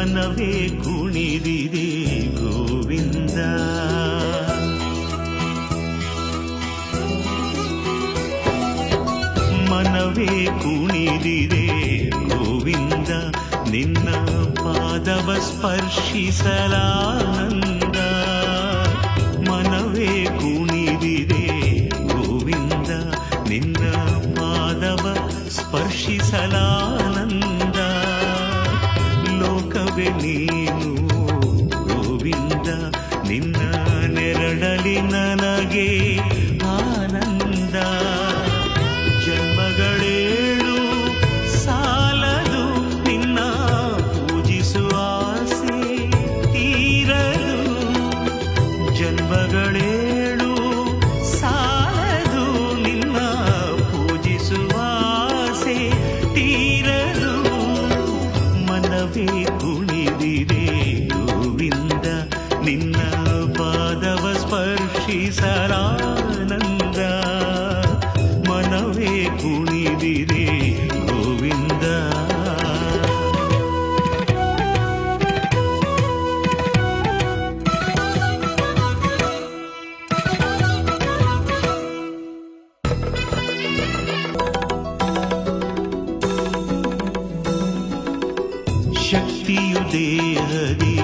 ಮನವೇ ಕುಣಿದಿದೆ ಗೋವಿಂದ. ಮನವೇ ಕುಣಿದಿದೆ ಗೋವಿಂದ, ನಿನ್ನ ಪಾದವ ಸ್ಪರ್ಶಿಸಲಾನಂದ. ಮನವೇ ಕುಣಿದಿದೆ ಗೋವಿಂದ, ನಿನ್ನ ಪಾದವ ಸ್ಪರ್ಶಿಸಲಾನಂದ. ಲೋಕವೇ ನೀನು ಗೋವಿಂದ, ನಿನ್ನ ನೆರಳಲಿ ನನಗೆ ಆನಂದ. ಜನ್ಮಗಳೇಳು ಸಾಲದು ನಿನ್ನ ಪೂಜಿಸುವ ಆಸೆ ತೀರದು. ಜನ್ಮಗಳೇಳು ಸಾಲದು ಸ್ಪರ್ಶಿಸಲಾನಂದ ಮನವೇ ಕುಣಿದಿದೆ ಗೋವಿಂದ ಶಕ್ತಿಯು ದೇಹದಿ